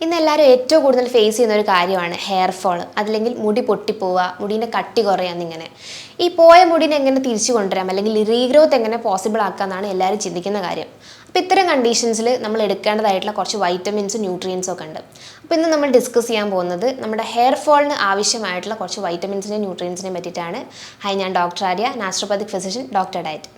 ഇന്ന് എല്ലാവരും ഏറ്റവും കൂടുതൽ ഫേസ് ചെയ്യുന്ന ഒരു കാര്യമാണ് ഹെയർ ഫോൾ അതല്ലെങ്കിൽ മുടി പൊട്ടിപ്പോവുക മുടീന്റെ കട്ടി കുറയാന്നിങ്ങനെ ഈ പോയ മുടിനെ എങ്ങനെ തിരിച്ചു കൊണ്ടുവരാം? അല്ലെങ്കിൽ റീഗ്രോത്ത് എങ്ങനെ പോസിബിൾ ആക്കാമെന്നാണ് എല്ലാവരും ചിന്തിക്കുന്ന കാര്യം. അപ്പോൾ ഇത്തരം കണ്ടീഷൻസിൽ നമ്മൾ എടുക്കേണ്ടതായിട്ടുള്ള കുറച്ച് വൈറ്റമിൻസും ന്യൂട്രിയൻസും ഒക്കെ ഉണ്ട്. അപ്പോൾ ഇന്ന് നമ്മൾ ഡിസ്കസ് ചെയ്യാൻ പോകുന്നത് നമ്മുടെ ഹെയർ ഫോളിന് ആവശ്യമായിട്ടുള്ള കുറച്ച് വൈറ്റമിൻസിനെയും ന്യൂട്രിയൻസിനെയും പറ്റിയിട്ടാണ്. ഹൈ ഞാൻ doctor Arya naturopathic physician doctor diet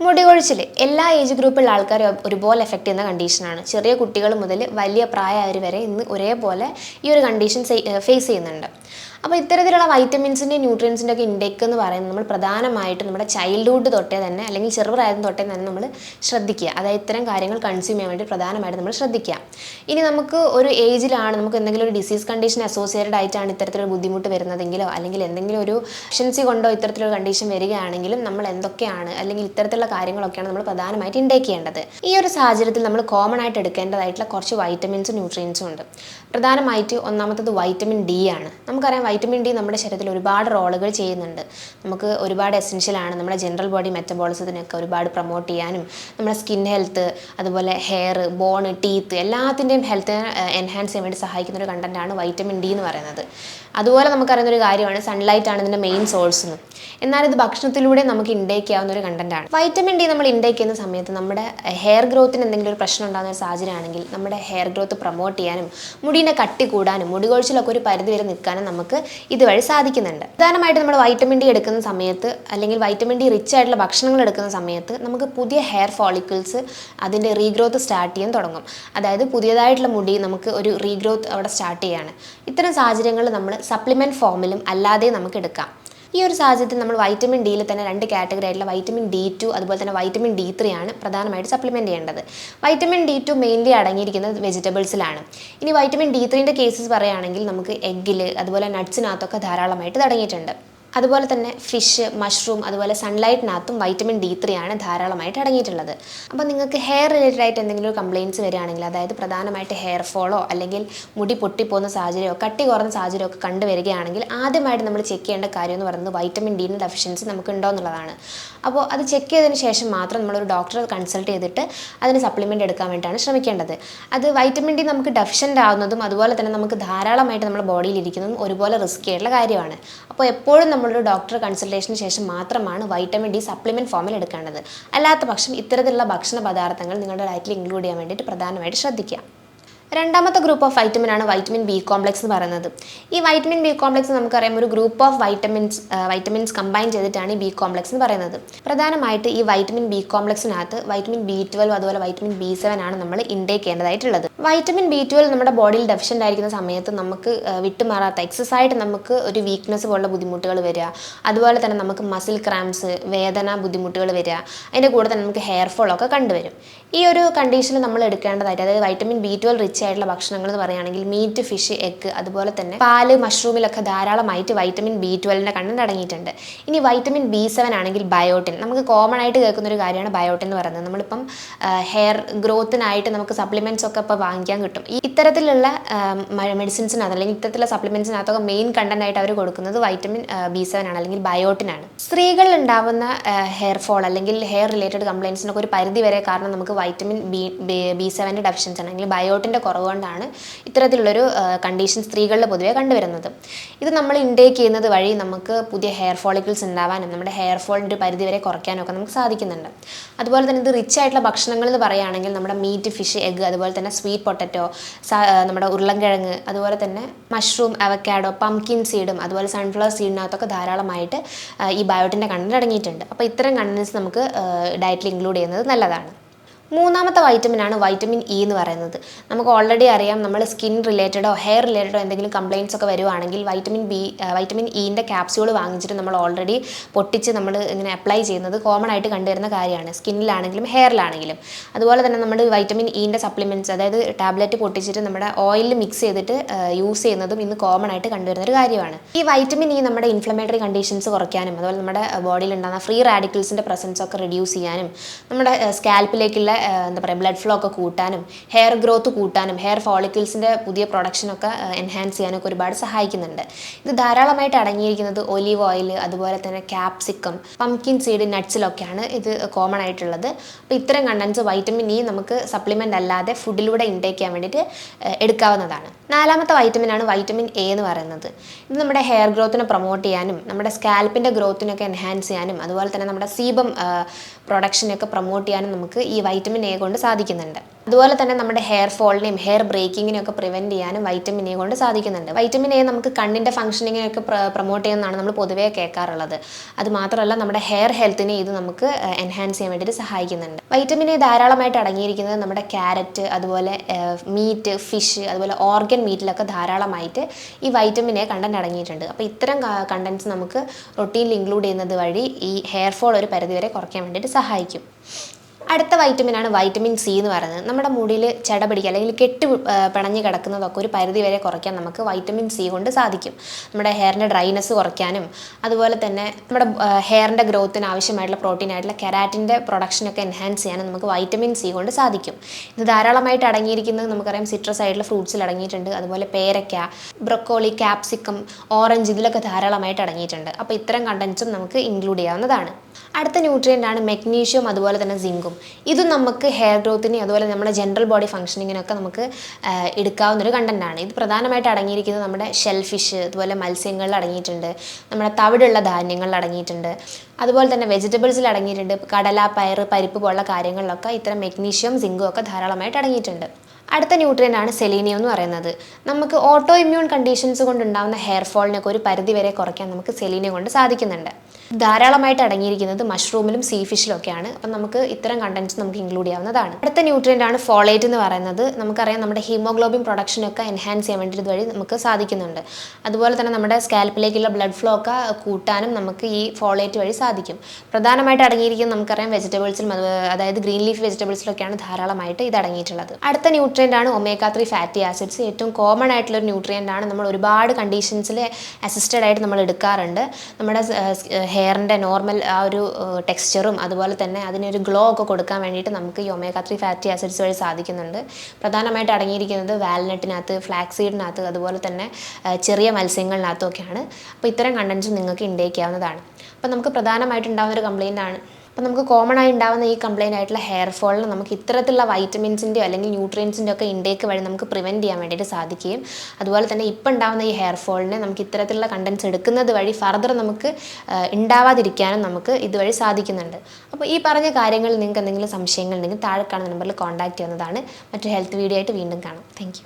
മുടി കൊഴിച്ചിൽ എല്ലാ ഏജ് ഗ്രൂപ്പിലുള്ള ആൾക്കാരെ ഒരുപോലെ എഫക്റ്റ് ചെയ്യുന്ന കണ്ടീഷനാണ് ചെറിയ കുട്ടികൾ മുതൽ വലിയ പ്രായമായവർ വരെ ഇന്ന് ഒരേപോലെ ഈ ഒരു കണ്ടീഷൻ ഫേസ് ചെയ്യുന്നുണ്ട്. അപ്പോൾ ഇത്തരത്തിലുള്ള വൈറ്റമിൻസിന്റെ ന്യൂട്രിയൻസിന്റെ ഒക്കെ ഇൻടേക്ക് എന്ന് പറയുന്നത് നമ്മൾ പ്രധാനമായിട്ടും നമ്മുടെ ചൈൽഡ്ഹുഡ് തൊട്ടേ തന്നെ അല്ലെങ്കിൽ ചെറുപ്രായം തൊട്ടേ തന്നെ നമ്മൾ ശ്രദ്ധിക്കുക. അതായത് ഇത്തരം കാര്യങ്ങൾ കൺസ്യൂം ചെയ്യാൻ വേണ്ടി പ്രധാനമായിട്ട് നമ്മൾ ശ്രദ്ധിക്കുക. ഇനി നമുക്ക് ഒരു ഏജിലാണ് നമുക്ക് എന്തെങ്കിലും ഒരു ഡിസീസ് കണ്ടീഷൻ അസോസിയേറ്റഡ് ആയിട്ടാണ് ഇത്തരത്തിലൊരു ബുദ്ധിമുട്ട് വരുന്നതെങ്കിലോ അല്ലെങ്കിൽ എന്തെങ്കിലും ഒരു എഫിഷ്യൻസി കൊണ്ടോ ഇത്തരത്തിലൊരു കണ്ടീഷൻ വരികയാണെങ്കിലും നമ്മൾ എന്തൊക്കെയാണ് അല്ലെങ്കിൽ ഇത്തരത്തിലുള്ള കാര്യങ്ങളൊക്കെയാണ് നമ്മൾ പ്രധാനമായിട്ട് ഇൻടേക്ക് ചെയ്യേണ്ടത്. ഈ ഒരു സാഹചര്യത്തിൽ നമ്മൾ കോമൺ ആയിട്ട് എടുക്കേണ്ടതായിട്ടുള്ള കുറച്ച് വൈറ്റമിൻസും ന്യൂട്രിയൻസും ഉണ്ട്. പ്രധാനമായിട്ട് ഒന്നാമത്തത് വൈറ്റമിൻ ഡി ആണ്. നമുക്കറിയാം വൈറ്റമിൻ ഡി നമ്മുടെ ശരീരത്തിൽ ഒരുപാട് റോളുകൾ ചെയ്യുന്നുണ്ട്. നമുക്ക് ഒരുപാട് എസെൻഷ്യലാണ് നമ്മുടെ ജനറൽ ബോഡി മെറ്റബോളിസത്തിനൊക്കെ ഒരുപാട് പ്രൊമോട്ട് ചെയ്യാനും നമ്മുടെ സ്കിൻ ഹെൽത്ത് അതുപോലെ ഹെയർ ബോൺ ടീത്ത് എല്ലാത്തിന്റെയും ഹെൽത്ത് എൻഹാൻസ് ചെയ്യാൻ വേണ്ടി സഹായിക്കുന്ന ഒരു കണ്ടന്റാണ് വൈറ്റമിൻ ഡി എന്ന് പറയുന്നത്. അതുപോലെ നമുക്കറിയുന്ന ഒരു കാര്യമാണ് സൺലൈറ്റ് ആണ് ഇതിന്റെ മെയിൻ സോഴ്സ് എന്ന് എന്നാൽ ഇത് ഭക്ഷണത്തിലൂടെ നമുക്ക് ഇൻടേക്ക് ചെയ്യാവുന്ന ഒരു കണ്ടന്റാണ് വൈറ്റമിൻ ഡി നമ്മൾ ഇൻടേക്ക് ചെയ്യുന്ന സമയത്ത് നമ്മുടെ ഹെയർ ഗ്രോത്തിന് എന്തെങ്കിലും ഒരു പ്രശ്നം ഉണ്ടാകുന്ന ഒരു സാഹചര്യമാണെങ്കിൽ നമ്മുടെ ഹെയർ ഗ്രോത്ത് പ്രൊമോട്ട് ചെയ്യാനും മുടീനെ കട്ടി കൂടാനും മുടി കൊഴിച്ചിലൊക്കെ ഒരു പരിധി വരെ നിൽക്കാനും നമുക്ക് ഇതുവഴി സാധിക്കുന്നുണ്ട്. പ്രധാനമായിട്ട് നമ്മൾ വൈറ്റമിൻ ഡി എടുക്കുന്ന സമയത്ത് അല്ലെങ്കിൽ വൈറ്റമിൻ ഡി റിച്ച് ആയിട്ടുള്ള ഭക്ഷണങ്ങൾ എടുക്കുന്ന സമയത്ത് നമുക്ക് പുതിയ ഹെയർ ഫോളിക്കിൾസ് അതിന്റെ റീഗ്രോത്ത് സ്റ്റാർട്ട് ചെയ്യാൻ തുടങ്ങും. അതായത് പുതിയതായിട്ടുള്ള മുടി നമുക്ക് ഒരു റീഗ്രോത്ത് അവിടെ സ്റ്റാർട്ട് ചെയ്യാണ്. ഇത്തരം സാഹചര്യങ്ങളിൽ നമ്മൾ സപ്ലിമെന്റ് ഫോമിലും അല്ലാതെ നമുക്ക് എടുക്കാം. ഈ ഒരു സാഹചര്യത്തിൽ നമ്മൾ വൈറ്റമിൻ ഡിയിൽ തന്നെ രണ്ട് കാറ്റഗറി ആയിട്ടുള്ള വൈറ്റമിൻ ഡി ടു അതുപോലെ തന്നെ വൈറ്റമിൻ ഡി ത്രീ ആണ് പ്രധാനമായിട്ട് സപ്ലിമെന്റ് ചെയ്യേണ്ടത്. വൈറ്റമിൻ ഡി ടു മെയിൻലി അടങ്ങിയിരിക്കുന്നത് വെജിറ്റബിൾസിലാണ് ഇനി വൈറ്റമിൻ ഡി ത്രീന്റെ കേസസ് പറയുകയാണെങ്കിൽ നമുക്ക് എഗ്ഗിൽ അതുപോലെ നട്ട്സിനകത്തൊക്കെ ധാരാളമായിട്ട് ഇത് അടങ്ങിയിട്ടുണ്ട്. അതുപോലെ തന്നെ ഫിഷ് മഷ്റൂം അതുപോലെ സൺലൈറ്റിനകത്തും വൈറ്റമിൻ ഡി ത്രീ ആണ് ധാരാളമായിട്ട് അടങ്ങിയിട്ടുള്ളത്. അപ്പോൾ നിങ്ങൾക്ക് ഹെയർ റിലേറ്റഡ് ആയിട്ട് എന്തെങ്കിലും കംപ്ലയിന്റ്സ് വരികയാണെങ്കിൽ അതായത് പ്രധാനമായിട്ട് ഹെയർ ഫോളോ അല്ലെങ്കിൽ മുടി പൊട്ടിപ്പോകുന്ന സാഹചര്യമോ കട്ടി കുറഞ്ഞ സാഹചര്യമോ ഒക്കെ കണ്ടുവരികയാണെങ്കിൽ ആദ്യമായിട്ട് നമ്മൾ ചെക്ക് ചെയ്യേണ്ട കാര്യം എന്ന് പറയുന്നത് വൈറ്റമിൻ ഡിന്റെ ഡെഫിഷ്യൻസി നമുക്ക് ഉണ്ടോ എന്നുള്ളതാണ്. അപ്പോൾ അത് ചെക്ക് ചെയ്തതിന് ശേഷം മാത്രം നമ്മളൊരു ഡോക്ടറെ കൺസൾട്ട് ചെയ്തിട്ട് അതിന് സപ്ലിമെന്റ് എടുക്കാൻ വേണ്ടിയിട്ടാണ് ശ്രമിക്കേണ്ടത്. അത് വൈറ്റമിൻ ഡി നമുക്ക് ഡെഫിഷ്യന്റ് ആവുന്നതും അതുപോലെ തന്നെ നമുക്ക് ധാരാളമായിട്ട് നമ്മുടെ ബോഡിയിൽ ഇരിക്കുന്നതും ഒരുപോലെ റിസ്ക് ആയിട്ടുള്ള കാര്യമാണ്. അപ്പോൾ എപ്പോഴും നമ്മളൊരു ഡോക്ടർ കൺസൾട്ടേഷന് ശേഷം മാത്രമാണ് വൈറ്റമിൻ ഡി സപ്ലിമെന്റ് ഫോമിൽ എടുക്കേണ്ടത്. അല്ലാത്ത പക്ഷം ഇത്തരത്തിലുള്ള ഭക്ഷണ പദാർത്ഥങ്ങൾ നിങ്ങളുടെ ഡയറ്റിൽ ഇൻക്ലൂഡ് ചെയ്യാൻ വേണ്ടിയിട്ട് പ്രധാനമായിട്ട് ശ്രദ്ധിക്കുക. രണ്ടാമത്തെ ഗ്രൂപ്പ് ഓഫ് വൈറ്റമിൻ ആണ് വൈറ്റമിൻ ബി കോംപ്ലക്സ് എന്ന് പറയുന്നത്. ഈ വൈറ്റമിൻ ബി കോംപ്ലക്സ് നമുക്കറിയാം ഒരു group of vitamins vitamins combine ചെയ്തിട്ടാണ് ഈ ബി കോംപ്ലക്സ് എന്ന് പറയുന്നത്. പ്രധാനമായിട്ട് ഈ വൈറ്റമിൻ ബി കോംപ്ലക്സിനകത്ത് വൈറ്റമിൻ ബി ട്വൽവ് അതുപോലെ വൈറ്റമിൻ ബി സെവൻ ആണ് നമ്മൾ ഇൻടേക്ക് ചെയ്യേണ്ടതായിട്ടുള്ളത്. വൈറ്റമിൻ ബി ട്വൽവ് നമ്മുടെ ബോഡിയിൽ ഡെഫിഷ്യന്റ് ആയിരിക്കുന്ന സമയത്ത് നമുക്ക് വിട്ടുമാറാത്ത എക്സസ് ആയിട്ട് നമുക്ക് ഒരു വീക്ക്നെസ് പോലുള്ള ബുദ്ധിമുട്ടുകൾ വരിക. അതുപോലെ തന്നെ നമുക്ക് മസിൽ ക്രാംസ് വേദന ബുദ്ധിമുട്ടുകൾ വരിക. അതിന്റെ കൂടെ തന്നെ നമുക്ക് ഹെയർ ഫോൾ ഒക്കെ കണ്ടുവരും. ഈ ഒരു കണ്ടീഷനിൽ നമ്മൾ എടുക്കേണ്ടതായിട്ട് അതായത് വൈറ്റമിൻ ബി ട്വൽവ് റിച്ച് ആയിട്ടുള്ള ഭക്ഷണങ്ങൾ എന്ന് പറയുകയാണെങ്കിൽ മീറ്റ് ഫിഷ് എഗ്ഗ് അതുപോലെ തന്നെ പാൽ മഷ്റൂമിലൊക്കെ ധാരാളമായിട്ട് വൈറ്റമിൻ ബി ട്വൽവിന്റെ കണ്ടന്റ് അടങ്ങിയിട്ടുണ്ട്. ഇനി വൈറ്റമിൻ ബി സെവൻ ആണെങ്കിൽ ബയോട്ടിൻ നമുക്ക് കോമൺ ആയിട്ട് കേൾക്കുന്ന ഒരു കാര്യമാണ് ബയോട്ടിൻ എന്ന് പറയുന്നത്. നമ്മളിപ്പം ഹെയർ ഗ്രോത്തിനായിട്ട് നമുക്ക് സപ്ലിമെന്റ്സ് ഒക്കെ ഇപ്പോൾ വാങ്ങിക്കാൻ കിട്ടും. ഈ ഇത്തരത്തിലുള്ള മെഡിസിൻസിനകത്ത് അല്ലെങ്കിൽ ഇത്തരത്തിലുള്ള സപ്ലിമെന്റ്സിനകത്തൊക്കെ മെയിൻ കണ്ടന്റ് ആയിട്ട് അവർ കൊടുക്കുന്നത് വൈറ്റമിൻ ബി സെവൻ ആണ് അല്ലെങ്കിൽ ബയോട്ടിനാണ് സ്ത്രീകളിൽ ഉണ്ടാവുന്ന ഹെയർ ഫോൾ അല്ലെങ്കിൽ ഹെയർ റിലേറ്റഡ് കംപ്ലയിൻസിനൊക്കെ ഒരു പരിധി വരെ കാരണം നമുക്ക് വൈറ്റമിൻ ബി ബി സെവന്റെ ഡെഫിഷ്യൻസ് ആണ്. അല്ലെങ്കിൽ ബയോട്ടിന്റെ കുറവ് കൊണ്ടാണ് ഇത്തരത്തിലുള്ളൊരു കണ്ടീഷൻ സ്ത്രീകളിൽ പൊതുവേ കണ്ടുവരുന്നത്. ഇത് നമ്മൾ ഇൻടേക്ക് ചെയ്യുന്നത് വഴി നമുക്ക് പുതിയ ഹെയർ ഫോളിക്കിൾസ് ഉണ്ടാവാനും നമ്മുടെ ഹെയർ ഫോളിന്റെ പരിധി വരെ കുറയ്ക്കാനും ഒക്കെ നമുക്ക് സാധിക്കുന്നുണ്ട്. അതുപോലെ തന്നെ ഇത് റിച്ച് ആയിട്ടുള്ള ഭക്ഷണങ്ങൾ എന്ന് പറയുകയാണെങ്കിൽ നമ്മുടെ മീറ്റ് ഫിഷ് എഗ്ഗ് അതുപോലെ തന്നെ സ്വീറ്റ് പൊട്ടറ്റോ നമ്മുടെ ഉരുളൻകിഴങ്ങ് അതുപോലെ തന്നെ മഷ്റൂം അവക്കാഡോ പംകിൻ സീഡും അതുപോലെ സൺഫ്ലവർ സീഡിനകത്തൊക്കെ ധാരാളമായിട്ട് ഈ ബയോട്ടിന്റെ കണ്ടന്റ് അടങ്ങിയിട്ടുണ്ട്. അപ്പോൾ ഇത്തരം കണ്ടൻസ് നമുക്ക് ഡയറ്റിൽ ഇൻക്ലൂഡ് ചെയ്യുന്നത് നല്ലതാണ്. മൂന്നാമത്തെ വൈറ്റമിൻ ആണ് വൈറ്റമിൻ ഇ എന്ന് പറയുന്നത്. നമുക്ക് ഓൾറെഡി അറിയാം നമ്മൾ സ്കിൻ റിലേറ്റഡോ ഹെയർ റിലേറ്റഡോ എന്തെങ്കിലും കംപ്ലയിൻസ് ഒക്കെ വരുവാണെങ്കിൽ വൈറ്റമിൻ ബി വൈറ്റമിൻ ഇന്റെ ക്യാപ്സ്യൂൾ വാങ്ങിച്ചിട്ട് നമ്മൾ ഓൾറെഡി പൊട്ടിച്ച് നമ്മൾ ഇങ്ങനെ അപ്ലൈ ചെയ്യുന്നത് കോമൺ ആയിട്ട് കണ്ടുവരുന്ന കാര്യമാണ്. സ്കിന്നിലാണെങ്കിലും ഹെയറിലാണെങ്കിലും അതുപോലെ തന്നെ നമ്മൾ വൈറ്റമിൻ ഇന്റെ സപ്ലിമെന്റ്സ് അതായത് ടാബ്ലറ്റ് പൊട്ടിച്ചിട്ട് നമ്മുടെ ഓയിലിൽ മിക്സ് ചെയ്തിട്ട് യൂസ് ചെയ്യുന്നതും ഇന്ന് കോമൺ ആയിട്ട് കണ്ടുവരുന്ന ഒരു കാര്യമാണ്. ഈ വൈറ്റമിൻ ഇ നമ്മുടെ ഇൻഫ്ലമേറ്ററി കണ്ടീഷൻസ് കുറയ്ക്കാനും അതുപോലെ നമ്മുടെ ബോഡിയിൽ ഉണ്ടാകുന്ന ഫ്രീ റാഡിക്കൽസിന്റെ പ്രസൻസ് ഒക്കെ റിഡ്യൂസ് ചെയ്യാനും നമ്മുടെ സ്കാൽപ്പിലേക്കുള്ള എന്താ പറയുക ബ്ലഡ് ഫ്ലോ ഒക്കെ കൂട്ടാനും ഹെയർ ഗ്രോത്ത് കൂട്ടാനും ഹെയർ ഫോളിക്കിൾസിന്റെ പുതിയ പ്രൊഡക്ഷനൊക്കെ എൻഹാൻസ് ചെയ്യാനൊക്കെ ഒരുപാട് സഹായിക്കുന്നുണ്ട്. ഇത് ധാരാളമായിട്ട് അടങ്ങിയിരിക്കുന്നത് ഒലീവ് ഓയിൽ അതുപോലെ തന്നെ ക്യാപ്സിക്കം പംകിൻ സീഡ് നട്ട്സിലൊക്കെയാണ് ഇത് കോമൺ ആയിട്ടുള്ളത്. അപ്പോൾ ഇത്തരം കണ്ടൻസ് വൈറ്റമിൻ ഇ നമുക്ക് സപ്ലിമെന്റ് അല്ലാതെ ഫുഡിലൂടെ ഇൻടേക്ക് ചെയ്യാൻ വേണ്ടിയിട്ട് എടുക്കാവുന്നതാണ്. നാലാമത്തെ വൈറ്റമിൻ ആണ് വൈറ്റമിൻ എ എന്ന് പറയുന്നത്. ഇത് നമ്മുടെ ഹെയർ ഗ്രോത്തിനെ പ്രൊമോട്ട് ചെയ്യാനും നമ്മുടെ സ്കാൽപ്പിന്റെ ഗ്രോത്തിനൊക്കെ എൻഹാൻസ് ചെയ്യാനും അതുപോലെ തന്നെ നമ്മുടെ സീബം പ്രൊഡക്ഷനെയൊക്കെ പ്രൊമോട്ട് ചെയ്യാനും നമുക്ക് ഈ വൈറ്റമിൻ എ കൊണ്ട് സാധിക്കുന്നുണ്ട്. അതുപോലെ തന്നെ നമ്മുടെ ഹെയർ ഫോളിനെയും ഹെയർ ബ്രേക്കിങ്ങിനെയും ഒക്കെ പ്രിവെന്റ് ചെയ്യാനും വൈറ്റമിൻ എ കൊണ്ട് സാധിക്കുന്നുണ്ട്. വൈറ്റമിൻ എ നമുക്ക് കണ്ണിന്റെ ഫംഗ്ഷനിങ്ങിനൊക്കെ പ്രൊമോട്ട് ചെയ്യുന്നതാണ് നമ്മൾ പൊതുവേ കേൾക്കാറുള്ളത്. അത് മാത്രമല്ല നമ്മുടെ ഹെയർ ഹെൽത്തിനെ ഇത് നമുക്ക് എൻഹാൻസ് ചെയ്യാൻ വേണ്ടിയിട്ട് സഹായിക്കുന്നുണ്ട്. വൈറ്റമിൻ എ ധാരാളമായിട്ട് അടങ്ങിയിരിക്കുന്നത് നമ്മുടെ ക്യാരറ്റ് അതുപോലെ മീറ്റ് ഫിഷ് അതുപോലെ ഓർഗൻ മീറ്റിലൊക്കെ ധാരാളമായിട്ട് ഈ വൈറ്റമിൻ എ കണ്ടന്റ് അടങ്ങിയിട്ടുണ്ട്. അപ്പോൾ ഇത്തരം കണ്ടൻസ് നമുക്ക് റൊട്ടീനിൽ ഇൻക്ലൂഡ് ചെയ്യുന്നത് വഴി ഈ ഹെയർ ഫോൾ ഒരു പരിധിവരെ കുറയ്ക്കാൻ വേണ്ടിയിട്ട് സഹായിക്കും. അടുത്ത വൈറ്റമിൻ ആണ് വൈറ്റമിൻ സി എന്ന് പറയുന്നത്. നമ്മുടെ മുടിയിൽ ചട പിടിക്കുക അല്ലെങ്കിൽ കെട്ട് പിണഞ്ഞു കിടക്കുന്നതൊക്കെ ഒരു പരിധി വരെ കുറയ്ക്കാൻ നമുക്ക് വൈറ്റമിൻ സി കൊണ്ട് സാധിക്കും. നമ്മുടെ ഹെയറിന്റെ ഡ്രൈനെസ് കുറയ്ക്കാനും അതുപോലെ തന്നെ നമ്മുടെ ഹെയറിന്റെ ഗ്രോത്തിന് ആവശ്യമായിട്ടുള്ള പ്രോട്ടീൻ ആയിട്ടുള്ള കെരാറ്റിന്റെ പ്രൊഡക്ഷനൊക്കെ എൻഹാൻസ് ചെയ്യാനും നമുക്ക് വൈറ്റമിൻ സി കൊണ്ട് സാധിക്കും. ഇത് ധാരാളമായിട്ട് അടങ്ങിയിരിക്കുന്നത് നമുക്കറിയാം സിട്രസ് ആയിട്ടുള്ള ഫ്രൂട്ട്സിൽ അടങ്ങിയിട്ടുണ്ട്. അതുപോലെ പേരയ്ക്ക ബ്രൊക്കോളി ക്യാപ്സിക്കം ഓറഞ്ച് ഇതിലൊക്കെ ധാരാളമായിട്ട് അടങ്ങിയിട്ടുണ്ട്. അപ്പോൾ ഇത്തരം കണ്ടൻസും നമുക്ക് ഇൻക്ലൂഡ് ചെയ്യാവുന്നതാണ്. അടുത്ത ന്യൂട്രിയന്റ് ആണ് മെഗ്നീഷ്യം അതുപോലെ തന്നെ സിങ്കും ഇതും നമുക്ക് ഹെയർ ഗ്രോത്തിനെ അതുപോലെ നമ്മുടെ ജനറൽ ബോഡി ഫംഗ്ഷനിങ്ങിനൊക്കെ നമുക്ക് എടുക്കാവുന്ന ഒരു കണ്ടന്റ് ആണ്. ഇത് പ്രധാനമായിട്ട് അടങ്ങിയിരിക്കുന്നത് നമ്മുടെ ഷെൽഫിഷ് അതുപോലെ മത്സ്യങ്ങളിൽ അടങ്ങിയിട്ടുണ്ട്. നമ്മുടെ തവിടുള്ള ധാന്യങ്ങളിൽ അടങ്ങിയിട്ടുണ്ട്. അതുപോലെ തന്നെ വെജിറ്റബിൾസിൽ അടങ്ങിയിട്ടുണ്ട്. കടല പയർ പരിപ്പ് പോലുള്ള കാര്യങ്ങളിലൊക്കെ ഇത്തരം മെഗ്നീഷ്യം സിങ്കും ഒക്കെ ധാരാളമായിട്ട് അടങ്ങിയിട്ടുണ്ട്. അടുത്ത ന്യൂട്രിയൻ ആണ് സെലീനിയം എന്ന് പറയുന്നത്. നമുക്ക് ഓട്ടോ ഇമ്മ്യൂൺ കണ്ടീഷൻസ് കൊണ്ടുണ്ടാകുന്ന ഹെയർ ഫോളിനൊക്കെ ഒരു പരിധി വരെ കുറയ്ക്കാൻ നമുക്ക് സെലീനിയം കൊണ്ട് സാധിക്കുന്നുണ്ട്. ധാരാളമായിട്ട് അടങ്ങിയിരിക്കുന്നത് മഷ്റൂമിലും സീ ഫിഷിലും ഒക്കെയാണ് അപ്പം നമുക്ക് ഇത്തരം കണ്ടൻസ് നമുക്ക് ഇൻക്ലൂഡ് ചെയ്യാവുന്നതാണ്. അടുത്ത ന്യൂട്രിയന്റ് ആണ് ഫോളേറ്റ് എന്ന് പറയുന്നത്. നമുക്കറിയാം നമ്മുടെ ഹീമോഗ്ലോബിൻ പ്രൊഡക്ഷനൊക്കെ എൻഹാൻസ് ചെയ്യാൻ വേണ്ടി ഇതുവഴി നമുക്ക് സാധിക്കുന്നുണ്ട്. അതുപോലെ തന്നെ നമ്മുടെ സ്കാൽപ്പിലേക്കുള്ള ബ്ലഡ് ഫ്ലോ ഒക്കെ കൂട്ടാനും നമുക്ക് ഈ ഫോളേറ്റ് വഴി സാധിക്കും പ്രധാനമായിട്ട് അടങ്ങിയിരിക്കുന്നത് നമുക്കറിയാം വെജിറ്റബിൾസിലും അത് അതായത് ഗ്രീൻ ലീഫ് വെജിറ്റബിൾസിലൊക്കെയാണ് ധാരാളമായിട്ട് ഇത് അടങ്ങിയിട്ടുള്ളത്. അടുത്ത ന്യൂട്രിയന്റ് ആണ് ഒമേക്ക ത്രീ ഫാറ്റി ആസിഡ്സ് ഏറ്റവും കോമൺ ആയിട്ടുള്ള ഒരു ന്യൂട്രിയന്റ് ആണ് നമ്മൾ ഒരുപാട് കണ്ടീഷൻസിൽ അസിസ്റ്റഡ് ആയിട്ട് നമ്മൾ എടുക്കാറുണ്ട്. നമ്മുടെ ഹെയറിന്റെ നോർമൽ ആ ഒരു ടെക്സ്ചറും അതുപോലെ തന്നെ അതിനൊരു ഗ്ലോ ഒക്കെ കൊടുക്കാൻ വേണ്ടിയിട്ട് നമുക്ക് ഈ ഒമേഗ ത്രീ ഫാറ്റി ആസിഡ്സ് വഴി സാധിക്കുന്നുണ്ട്. പ്രധാനമായിട്ട് അടങ്ങിയിരിക്കുന്നത് വാൽനട്ടിനകത്ത് ഫ്ലാക്സ് സീഡിനകത്ത് അതുപോലെ തന്നെ ചെറിയ മത്സ്യങ്ങളിനകത്തും ഒക്കെയാണ് അപ്പോൾ ഇത്തരം കണ്ടൻസ് നിങ്ങൾക്ക് ഇൻടേക്ക് ചെയ്യാവുന്നതാണ്. അപ്പോൾ നമുക്ക് പ്രധാനമായിട്ടുണ്ടാകുന്ന ഒരു കംപ്ലയിന്റ് ആണ്. അപ്പം നമുക്ക് കോമൺ ആയി ഉണ്ടാകുന്ന ഈ കംപ്ലയിന്റ് ആയിട്ടുള്ള ഹെയർ ഫോളിന് നമുക്ക് ഇത്തരത്തിലുള്ള വൈറ്റമിൻസിന്റെയോ അല്ലെങ്കിൽ ന്യൂട്രിയൻസിന്റെ ഒക്കെ ഇൻടേക്ക് വഴി നമുക്ക് പ്രിവെന്റ് ചെയ്യാൻ വേണ്ടിയിട്ട് സാധിക്കുകയും അതുപോലെ തന്നെ ഇപ്പം ഉണ്ടാകുന്ന ഈ ഹെയർ ഫോളിനെ നമുക്ക് ഇത്തരത്തിലുള്ള കണ്ടൻസ് എടുക്കുന്നത് വഴി ഫർദർ നമുക്ക് ഉണ്ടാവാതിരിക്കാനും നമുക്ക് ഇതുവഴി സാധിക്കുന്നുണ്ട്. അപ്പോൾ ഈ പറഞ്ഞ കാര്യങ്ങളിൽ നിങ്ങൾക്ക് എന്തെങ്കിലും സംശയങ്ങൾ ഉണ്ടെങ്കിൽ താഴെ കാണുന്ന നമ്പറിൽ കോൺടാക്ട് ചെയ്യുന്നതാണ്. മറ്റൊരു ഹെൽത്ത് വീഡിയോ ആയിട്ട് വീണ്ടും കാണാം. താങ്ക്